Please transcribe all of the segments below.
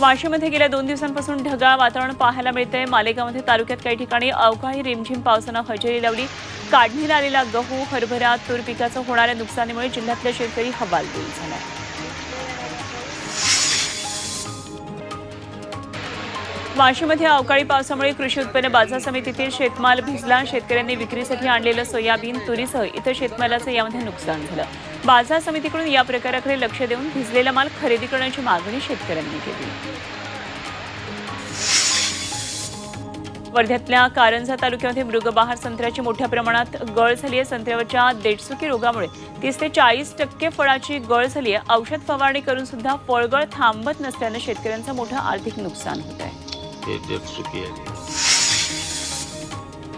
वाशीमध्ये गेल्या दोन दिवसांपासून ढगाळ वातावरण पाहायला मिळतंय. मालेगावमध्ये तालुक्यात काही ठिकाणी अवकाळी रिमझिम पावसानं हजेरी लावली. काढणीला आलेला गहू हरभरा तूर पिकाचं होणाऱ्या नुकसानीमुळे जिल्ह्यातले शेतकरी हवालदिल आहे वाशीमध्ये अवकाळी पावसामुळे कृषी उत्पन्न बाजार समितीतील शेतमाल भिजला. शेतकऱ्यांनी विक्रीसाठी आणलेलं सोयाबीन तुरीसह इतर शेतमालाचं यामध्ये नुकसान झालं. बाजार समितीकडून या प्रकाराकडे लक्ष देऊन भिजलेला माल खरेदी करण्याची मागणी शेतकऱ्यांनी केली. वर्ध्यातल्या कारंजा तालुक्यामध्ये मृगबहार संत्र्याची मोठ्या प्रमाणात गळ झाली आहे. संत्र्यावरच्या देडसुकी रोगामुळे तीस ते चाळीस टक्के फळाची गळ झाली आहे. औषध फवारणी करून सुद्धा फळगळ थांबत नसल्यानं शेतकऱ्यांचं मोठं आर्थिक नुकसान होत आहे.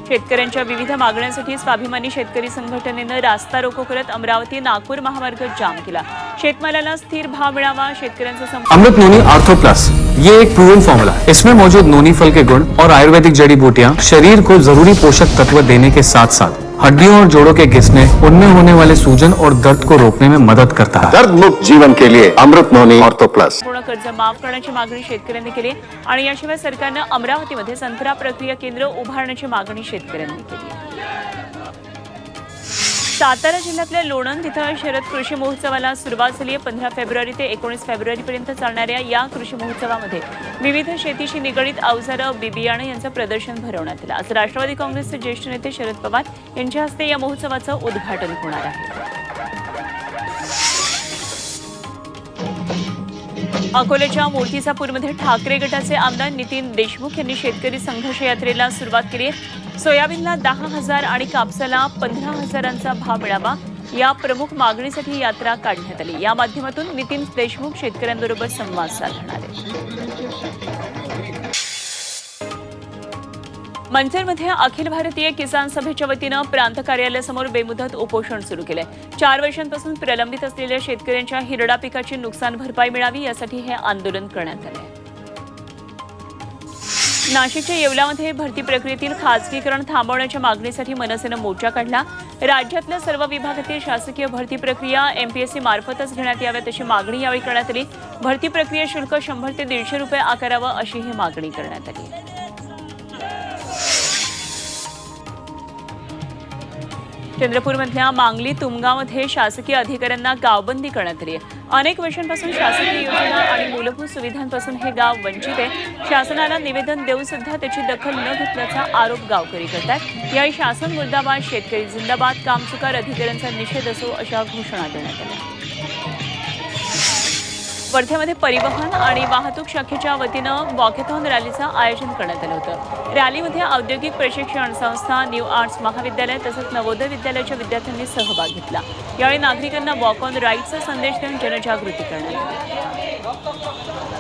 शेतकऱ्यांच्या विविध मागण्यांसाठी स्वाभिमानी शेतकरी संघटनेनं रास्ता रोको करत अमरावती नागपूर महामार्ग जाम केला. शेतमालाला स्थिर भाव मिळावा शेतकऱ्यांचं अमृत नोनी आर्थो प्लस. ये एक प्रूवन फॉर्मूला इसमें मौजूद नोनी फल के गुण और आयुर्वेदिक जड़ी बूटियाँ शरीर को जरूरी पोषक तत्व देने के साथ साथ हड्डियों और जोड़ों के घिसने उनमें होने वाले सूजन और दर्द को रोकने में मदद करता है। दर्द मुक्त जीवन के लिए अमृत नोनी ऑर्थो प्लस। पूर्ण कर्ज माफ करण्याची मागणी शेतकऱ्यांनी केली आणि याशिवाय सरकारनं अमरावतीमध्ये संत्रा प्रक्रिया केंद्र उभारण्याची मागणी शेतकऱ्यांनी केली सातारा जिल्ह्यातल्या लोणंद इथं शरद कृषी महोत्सवाला सुरुवात झाली आहे. पंधरा फेब्रुवारी ते एकोणीस फेब्रुवारीपर्यंत चालणाऱ्या या कृषी महोत्सवामध्ये विविध शेतीशी निगडीत अवजारं बिबियाणं यांचं प्रदर्शन भरवण्यात आलं. आज राष्ट्रवादी काँग्रेसचे ज्येष्ठ नेते शरद पवार यांच्या हस्ते या महोत्सवाचं उद्घाटन होणार आहे. अकोल्याच्या मूर्तिजापूरमध्ये ठाकरे गटाचे आमदार नितीन देशमुख यांनी शेतकरी संघर्ष यात्रेला सुरुवात केली आहे. सोयाबीनला दहा हजार आणि कापसाला पंधरा हजारांचा भाव मिळावा या प्रमुख मागणीसाठी यात्रा काढण्यात आली. या माध्यमातून नितीन देशमुख शेतकऱ्यांबरोबर संवाद साधणार मंचरमध्ये अखिल भारतीय किसान सभेच्या वतीनं प्रांत कार्यालयासमोर बेमुदत उपोषण सुरू केलंय. चार वर्षांपासून प्रलंबित असलेल्या शेतकऱ्यांच्या हिरडा पिकाची नुकसान भरपाई मिळावी यासाठी हे आंदोलन करण्यात आलंय. नाशिकच्या येवल्यामध्ये भरती प्रक्रियेतील खासगीकरण थांबवण्याच्या मागणीसाठी मनसेनं मोर्चा काढला. राज्यातल्या सर्व विभागातील शासकीय भरती प्रक्रिया एमपीएससी मार्फतच घेण्यात याव्यात अशी मागणी यावेळी करण्यात आली. भरती प्रक्रिया शुल्क शंभर ते दीडशे रुपये आकारावं अशी ही मागणी करण्यात आली. चंद्रपूरमधल्या मांगली तुमगामध्ये शासकीय अधिकाऱ्यांना गावबंदी करण्यात आली आहे. अनेक वर्षांपासून शासकीय योजना आणि मूलभूत सुविधांपासून हे गाव वंचित आहे. शासनाला निवेदन देऊन सुद्धा त्याची दखल न घेतल्याचा आरोप गावकरी करतात यावेळी शासन मुर्दाबाद शेतकरी जिंदाबाद कामचुकार अधिकाऱ्यांचा निषेध असो अशा घोषणा देण्यात आल्या. वर्ध्यामध्ये परिवहन आणि वाहतूक शाखेच्या वतीनं वॉकेथॉन रॅलीचं आयोजन करण्यात आलं होतं. रॅलीमध्ये औद्योगिक प्रशिक्षण संस्था न्यू आर्ट्स महाविद्यालय तसंच नवोदय विद्यालयाच्या विद्यार्थ्यांनी सहभाग घेतला. यावेळी नागरिकांना वॉक ऑन राईडचा संदेश देऊन जनजागृती करण्यात आली.